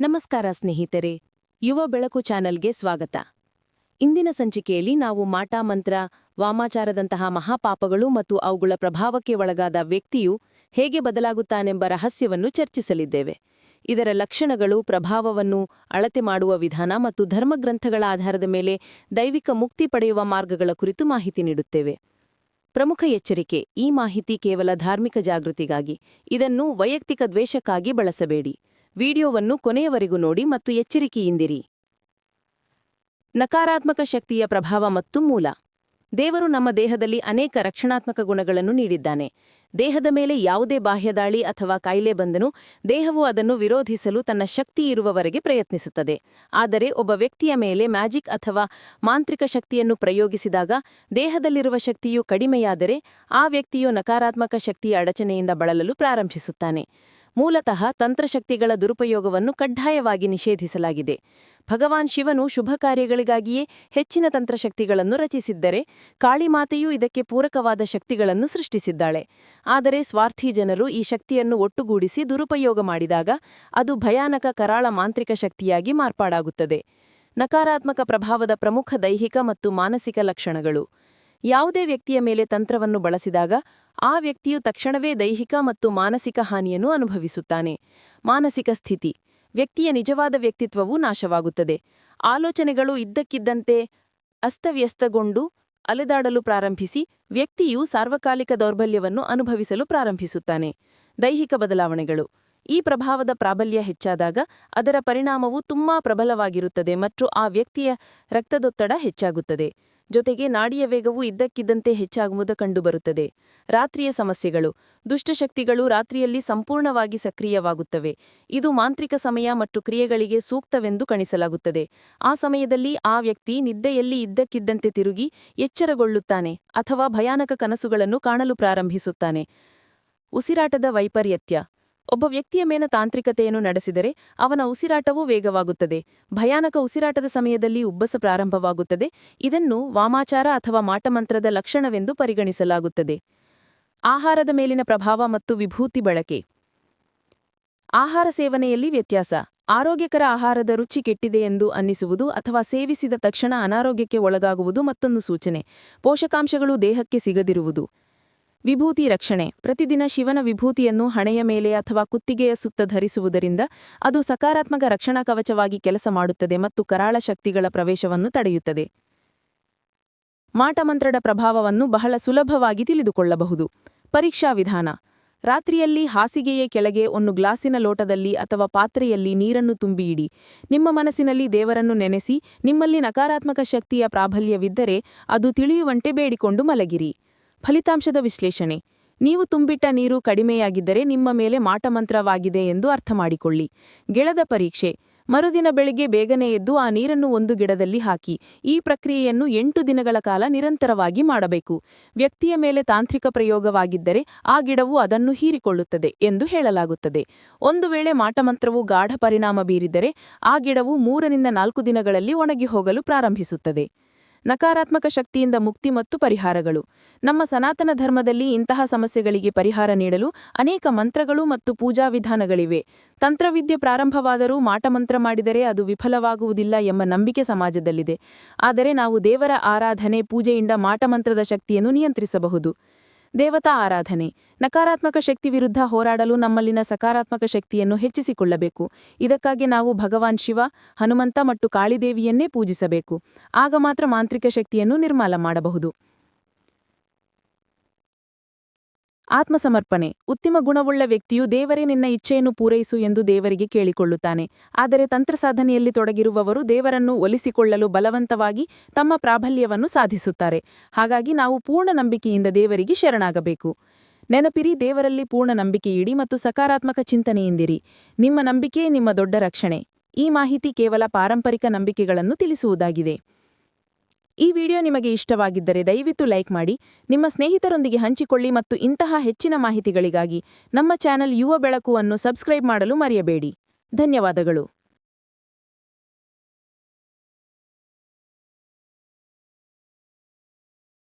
ನಮಸ್ಕಾರ ಸ್ನೇಹಿತರೆ, ಯುವ ಬೆಳಕು ಚಾನೆಲ್ಗೆ ಸ್ವಾಗತ. ಇಂದಿನ ಸಂಚಿಕೆಯಲ್ಲಿ ನಾವು ಮಾಟ ಮಂತ್ರ, ವಾಮಾಚಾರದಂತಹ ಮಹಾಪಾಪಗಳು ಮತ್ತು ಅವುಗಳ ಪ್ರಭಾವಕ್ಕೆ ಒಳಗಾದ ವ್ಯಕ್ತಿಯು ಹೇಗೆ ಬದಲಾಗುತ್ತಾನೆಂಬ ರಹಸ್ಯವನ್ನು ಚರ್ಚಿಸಲಿದ್ದೇವೆ. ಇದರ ಲಕ್ಷಣಗಳು, ಪ್ರಭಾವವನ್ನು ಅಳತೆ ಮಾಡುವ ವಿಧಾನ ಮತ್ತು ಧರ್ಮಗ್ರಂಥಗಳ ಆಧಾರದ ಮೇಲೆ ದೈವಿಕ ಮುಕ್ತಿ ಪಡೆಯುವ ಮಾರ್ಗಗಳ ಕುರಿತು ಮಾಹಿತಿ ನೀಡುತ್ತೇವೆ. ಪ್ರಮುಖ ಎಚ್ಚರಿಕೆ, ಈ ಮಾಹಿತಿ ಕೇವಲ ಧಾರ್ಮಿಕ ಜಾಗೃತಿಗಾಗಿ, ಇದನ್ನು ವೈಯಕ್ತಿಕ ದ್ವೇಷಕ್ಕಾಗಿ ಬಳಸಬೇಡಿ. ವಿಡಿಯೋವನ್ನು ಕೊನೆಯವರೆಗೂ ನೋಡಿ ಮತ್ತು ಎಚ್ಚರಿಕೆಯಿಂದಿರಿ. ನಕಾರಾತ್ಮಕ ಶಕ್ತಿಯ ಪ್ರಭಾವ ಮತ್ತು ಮೂಲ. ದೇವರು ನಮ್ಮ ದೇಹದಲ್ಲಿ ಅನೇಕ ರಕ್ಷಣಾತ್ಮಕ ಗುಣಗಳನ್ನು ನೀಡಿದ್ದಾನೆ. ದೇಹದ ಮೇಲೆ ಯಾವುದೇ ಬಾಹ್ಯದಾಳಿ ಅಥವಾ ಕಾಯಿಲೆ ಬಂದನು, ದೇಹವು ಅದನ್ನು ವಿರೋಧಿಸಲು ತನ್ನ ಶಕ್ತಿ ಇರುವವರೆಗೆ ಪ್ರಯತ್ನಿಸುತ್ತದೆ. ಆದರೆ ಒಬ್ಬ ವ್ಯಕ್ತಿಯ ಮೇಲೆ ಮ್ಯಾಜಿಕ್ ಅಥವಾ ಮಾಂತ್ರಿಕ ಶಕ್ತಿಯನ್ನು ಪ್ರಯೋಗಿಸಿದಾಗ ದೇಹದಲ್ಲಿರುವ ಶಕ್ತಿಯು ಕಡಿಮೆಯಾದರೆ ಆ ವ್ಯಕ್ತಿಯು ನಕಾರಾತ್ಮಕ ಶಕ್ತಿಯ ಅಡಚಣೆಯಿಂದ ಬಳಲಲು ಪ್ರಾರಂಭಿಸುತ್ತಾನೆ. ಮೂಲತಃ ತಂತ್ರಶಕ್ತಿಗಳ ದುರುಪಯೋಗವನ್ನು ಕಡ್ಡಾಯವಾಗಿ ನಿಷೇಧಿಸಲಾಗಿದೆ. ಭಗವಾನ್ ಶಿವನು ಶುಭ ಕಾರ್ಯಗಳಿಗಾಗಿಯೇ ಹೆಚ್ಚಿನ ತಂತ್ರಶಕ್ತಿಗಳನ್ನು ರಚಿಸಿದ್ದರೆ, ಕಾಳಿಮಾತೆಯೂ ಇದಕ್ಕೆ ಪೂರಕವಾದ ಶಕ್ತಿಗಳನ್ನು ಸೃಷ್ಟಿಸಿದ್ದಾಳೆ. ಆದರೆ ಸ್ವಾರ್ಥಿ ಜನರು ಈ ಶಕ್ತಿಯನ್ನು ಒಟ್ಟುಗೂಡಿಸಿ ದುರುಪಯೋಗ ಮಾಡಿದಾಗ ಅದು ಭಯಾನಕ ಕರಾಳ ಮಾಂತ್ರಿಕ ಶಕ್ತಿಯಾಗಿ ಮಾರ್ಪಾಡಾಗುತ್ತದೆ. ನಕಾರಾತ್ಮಕ ಪ್ರಭಾವದ ಪ್ರಮುಖ ದೈಹಿಕ ಮತ್ತು ಮಾನಸಿಕ ಲಕ್ಷಣಗಳು. ಯಾವುದೇ ವ್ಯಕ್ತಿಯ ಮೇಲೆ ತಂತ್ರವನ್ನು ಬಳಸಿದಾಗ ಆ ವ್ಯಕ್ತಿಯು ತಕ್ಷಣವೇ ದೈಹಿಕ ಮತ್ತು ಮಾನಸಿಕ ಹಾನಿಯನ್ನು ಅನುಭವಿಸುತ್ತಾನೆ. ಮಾನಸಿಕ ಸ್ಥಿತಿ. ವ್ಯಕ್ತಿಯ ನಿಜವಾದ ವ್ಯಕ್ತಿತ್ವವು ನಾಶವಾಗುತ್ತದೆ. ಆಲೋಚನೆಗಳು ಇದ್ದಕ್ಕಿದ್ದಂತೆ ಅಸ್ತವ್ಯಸ್ತಗೊಂಡು ಅಲೆದಾಡಲು ಪ್ರಾರಂಭಿಸಿ ವ್ಯಕ್ತಿಯು ಸಾರ್ವಕಾಲಿಕ ದೌರ್ಬಲ್ಯವನ್ನು ಅನುಭವಿಸಲು ಪ್ರಾರಂಭಿಸುತ್ತಾನೆ. ದೈಹಿಕ ಬದಲಾವಣೆಗಳು. ಈ ಪ್ರಭಾವದ ಪ್ರಾಬಲ್ಯ ಹೆಚ್ಚಾದಾಗ ಅದರ ಪರಿಣಾಮವು ತುಂಬಾ ಪ್ರಬಲವಾಗಿರುತ್ತದೆ ಮತ್ತು ಆ ವ್ಯಕ್ತಿಯ ರಕ್ತದೊತ್ತಡ ಹೆಚ್ಚಾಗುತ್ತದೆ. ಜೊತೆಗೆ ನಾಡಿಯ ವೇಗವು ಇದ್ದಕ್ಕಿದ್ದಂತೆ ಹೆಚ್ಚಾಗುವುದು ಕಂಡುಬರುತ್ತದೆ. ರಾತ್ರಿಯ ಸಮಸ್ಯೆಗಳು ದುಷ್ಟಶಕ್ತಿಗಳು ರಾತ್ರಿಯಲ್ಲಿ ಸಂಪೂರ್ಣವಾಗಿ ಸಕ್ರಿಯವಾಗುತ್ತವೆ. ಇದು ಮಾಂತ್ರಿಕ ಸಮಯ ಮತ್ತು ಕ್ರಿಯೆಗಳಿಗೆ ಸೂಕ್ತವೆಂದು ಕಣಿಸಲಾಗುತ್ತದೆ. ಆ ಸಮಯದಲ್ಲಿ ಆ ವ್ಯಕ್ತಿ ನಿದ್ದೆಯಲ್ಲಿ ಇದ್ದಕ್ಕಿದ್ದಂತೆ ತಿರುಗಿ ಎಚ್ಚರಗೊಳ್ಳುತ್ತಾನೆ ಅಥವಾ ಭಯಾನಕ ಕನಸುಗಳನ್ನು ಕಾಣಲು ಪ್ರಾರಂಭಿಸುತ್ತಾನೆ. ಉಸಿರಾಟದ ವೈಪರ್ಯತ್ಯ ಒಬ್ಬ ವ್ಯಕ್ತಿಯ ಮೇನ ತಾಂತ್ರಿಕತೆಯನ್ನು ನಡೆಸಿದರೆ ಅವನ ಉಸಿರಾಟವೂ ವೇಗವಾಗುತ್ತದೆ. ಭಯಾನಕ ಉಸಿರಾಟದ ಸಮಯದಲ್ಲಿ ಉಬ್ಬಸ ಪ್ರಾರಂಭವಾಗುತ್ತದೆ. ಇದನ್ನು ವಾಮಾಚಾರ ಅಥವಾ ಮಾಟಮಂತ್ರದ ಲಕ್ಷಣವೆಂದು ಪರಿಗಣಿಸಲಾಗುತ್ತದೆ. ಆಹಾರದ ಮೇಲಿನ ಪ್ರಭಾವ ಮತ್ತು ವಿಭೂತಿ ಬಳಕೆ. ಆಹಾರ ಸೇವನೆಯಲ್ಲಿ ವ್ಯತ್ಯಾಸ. ಆರೋಗ್ಯಕರ ಆಹಾರದ ರುಚಿ ಕೆಟ್ಟಿದೆ ಎಂದು ಅನ್ನಿಸುವುದು ಅಥವಾ ಸೇವಿಸಿದ ತಕ್ಷಣ ಅನಾರೋಗ್ಯಕ್ಕೆ ಒಳಗಾಗುವುದು ಮತ್ತೊಂದು ಸೂಚನೆ. ಪೋಷಕಾಂಶಗಳು ದೇಹಕ್ಕೆ ಸಿಗದಿರುವುದು. ವಿಭೂತಿ ರಕ್ಷಣೆ. ಪ್ರತಿದಿನ ಶಿವನ ವಿಭೂತಿಯನ್ನು ಹಣೆಯ ಮೇಲೆ ಅಥವಾ ಕುತ್ತಿಗೆಯ ಸುತ್ತ ಧರಿಸುವುದರಿಂದ ಅದು ಸಕಾರಾತ್ಮಕ ರಕ್ಷಣಾ ಕವಚವಾಗಿ ಕೆಲಸ ಮಾಡುತ್ತದೆ ಮತ್ತು ಕರಾಳ ಶಕ್ತಿಗಳ ಪ್ರವೇಶವನ್ನು ತಡೆಯುತ್ತದೆ. ಮಾಟಮಂತ್ರದ ಪ್ರಭಾವವನ್ನು ಬಹಳ ಸುಲಭವಾಗಿ ತಿಳಿದುಕೊಳ್ಳಬಹುದು. ಪರೀಕ್ಷಾ ವಿಧಾನ. ರಾತ್ರಿಯಲ್ಲಿ ಹಾಸಿಗೆಯ ಕೆಳಗೆ ಒಂದು ಗ್ಲಾಸಿನ ಲೋಟದಲ್ಲಿ ಅಥವಾ ಪಾತ್ರೆಯಲ್ಲಿ ನೀರನ್ನು ತುಂಬಿ ಇಡಿ ನಿಮ್ಮ ಮನಸ್ಸಿನಲ್ಲಿ ದೇವರನ್ನು ನೆನೆಸಿ, ನಿಮ್ಮಲ್ಲಿ ನಕಾರಾತ್ಮಕ ಶಕ್ತಿಯ ಪ್ರಾಬಲ್ಯವಿದ್ದರೆ ಅದು ತಿಳಿಯುವಂತೆ ಬೇಡಿಕೊಂಡು ಮಲಗಿರಿ. ಫಲಿತಾಂಶದ ವಿಶ್ಲೇಷಣೆ. ನೀವು ತುಂಬಿಟ್ಟ ನೀರು ಕಡಿಮೆಯಾಗಿದ್ದರೆ ನಿಮ್ಮ ಮೇಲೆ ಮಾಟಮಂತ್ರವಾಗಿದೆ ಎಂದು ಅರ್ಥ ಮಾಡಿಕೊಳ್ಳಿ ಗೆಳದ ಪರೀಕ್ಷೆ, ಮರುದಿನ ಬೆಳಿಗ್ಗೆ ಬೇಗನೆ ಎದ್ದು ಆ ನೀರನ್ನು ಒಂದು ಗಿಡದಲ್ಲಿ ಹಾಕಿ, ಈ ಪ್ರಕ್ರಿಯೆಯನ್ನು ಎಂಟು ದಿನಗಳ ಕಾಲ ನಿರಂತರವಾಗಿ ಮಾಡಬೇಕು. ವ್ಯಕ್ತಿಯ ಮೇಲೆ ತಾಂತ್ರಿಕ ಪ್ರಯೋಗವಾಗಿದ್ದರೆ ಆ ಗಿಡವು ಅದನ್ನು ಹೀರಿಕೊಳ್ಳುತ್ತದೆ ಎಂದು ಹೇಳಲಾಗುತ್ತದೆ. ಒಂದು ವೇಳೆ ಮಾಟಮಂತ್ರವು ಗಾಢ ಪರಿಣಾಮ ಬೀರಿದರೆ, ಆ ಗಿಡವು ಮೂರರಿಂದ ನಾಲ್ಕು ದಿನಗಳಲ್ಲಿ ಒಣಗಿ ಹೋಗಲು ಪ್ರಾರಂಭಿಸುತ್ತದೆ. ನಕಾರಾತ್ಮಕ ಶಕ್ತಿಯಿಂದ ಮುಕ್ತಿ ಮತ್ತು ಪರಿಹಾರಗಳು. ನಮ್ಮ ಸನಾತನ ಧರ್ಮದಲ್ಲಿ ಇಂತಹ ಸಮಸ್ಯೆಗಳಿಗೆ ಪರಿಹಾರ ನೀಡಲು ಅನೇಕ ಮಂತ್ರಗಳು ಮತ್ತು ಪೂಜಾ ವಿಧಾನಗಳಿವೆ. ತಂತ್ರವಿದ್ಯೆ ಪ್ರಾರಂಭವಾದರೂ ಮಾಟಮಂತ್ರ ಮಾಡಿದರೆ ಅದು ವಿಫಲವಾಗುವುದಿಲ್ಲ ಎಂಬ ನಂಬಿಕೆ ಸಮಾಜದಲ್ಲಿದೆ. ಆದರೆ ನಾವು ದೇವರ ಆರಾಧನೆ, ಪೂಜೆಯಿಂದ ಮಾಟಮಂತ್ರದ ಶಕ್ತಿಯನ್ನು ನಿಯಂತ್ರಿಸಬಹುದು. ದೇವತಾ ಆರಾಧನೆ. ನಕಾರಾತ್ಮಕ ಶಕ್ತಿ ವಿರುದ್ಧ ಹೋರಾಡಲು ನಮ್ಮಲ್ಲಿನ ಸಕಾರಾತ್ಮಕ ಶಕ್ತಿಯನ್ನು ಹೆಚ್ಚಿಸಿಕೊಳ್ಳಬೇಕು. ಇದಕ್ಕಾಗಿ ನಾವು ಭಗವಾನ್ ಶಿವ, ಹನುಮಂತ ಮತ್ತು ಕಾಳಿದೇವಿಯನ್ನೇ ಪೂಜಿಸಬೇಕು. ಆಗ ಮಾತ್ರ ಮಾಂತ್ರಿಕ ಶಕ್ತಿಯನ್ನು ನಿರ್ಮಾಲ ಮಾಡಬಹುದು. ಆತ್ಮಸಮರ್ಪಣೆ. ಉತ್ತಮ ಗುಣವುಳ್ಳ ವ್ಯಕ್ತಿಯು ದೇವರೇ ನಿನ್ನ ಇಚ್ಛೆಯನ್ನು ಪೂರೈಸು ಎಂದು ದೇವರಿಗೆ ಕೇಳಿಕೊಳ್ಳುತ್ತಾನೆ. ಆದರೆ ತಂತ್ರಸಾಧನೆಯಲ್ಲಿ ತೊಡಗಿರುವವರು ದೇವರನ್ನು ಒಲಿಸಿಕೊಳ್ಳಲು ಬಲವಂತವಾಗಿ ತಮ್ಮ ಪ್ರಾಬಲ್ಯವನ್ನು ಸಾಧಿಸುತ್ತಾರೆ. ಹಾಗಾಗಿ ನಾವು ಪೂರ್ಣ ನಂಬಿಕೆಯಿಂದ ದೇವರಿಗೆ ಶರಣಾಗಬೇಕು. ನೆನಪಿರಿ, ದೇವರಲ್ಲಿ ಪೂರ್ಣ ನಂಬಿಕೆಯಿಡಿ ಮತ್ತು ಸಕಾರಾತ್ಮಕ ಚಿಂತನೆಯಿಂದಿರಿ. ನಿಮ್ಮ ನಂಬಿಕೆ ನಿಮ್ಮ ದೊಡ್ಡ ರಕ್ಷಣೆ. ಈ ಮಾಹಿತಿ ಕೇವಲ ಪಾರಂಪರಿಕ ನಂಬಿಕೆಗಳನ್ನು ತಿಳಿಸುವುದಾಗಿದೆ. ಈ ವಿಡಿಯೋ ನಿಮಗೆ ಇಷ್ಟವಾಗಿದ್ದರೆ ದಯವಿಟ್ಟು ಲೈಕ್ ಮಾಡಿ, ನಿಮ್ಮ ಸ್ನೇಹಿತರೊಂದಿಗೆ ಹಂಚಿಕೊಳ್ಳಿ ಮತ್ತು ಇಂತಹ ಹೆಚ್ಚಿನ ಮಾಹಿತಿಗಳಿಗಾಗಿ ನಮ್ಮ ಚಾನೆಲ್ ಯುವ ಬೆಳಕು ಅನ್ನು ಸಬ್ಸ್ಕ್ರೈಬ್ ಮಾಡಲು ಮರೆಯಬೇಡಿ. ಧನ್ಯವಾದಗಳು.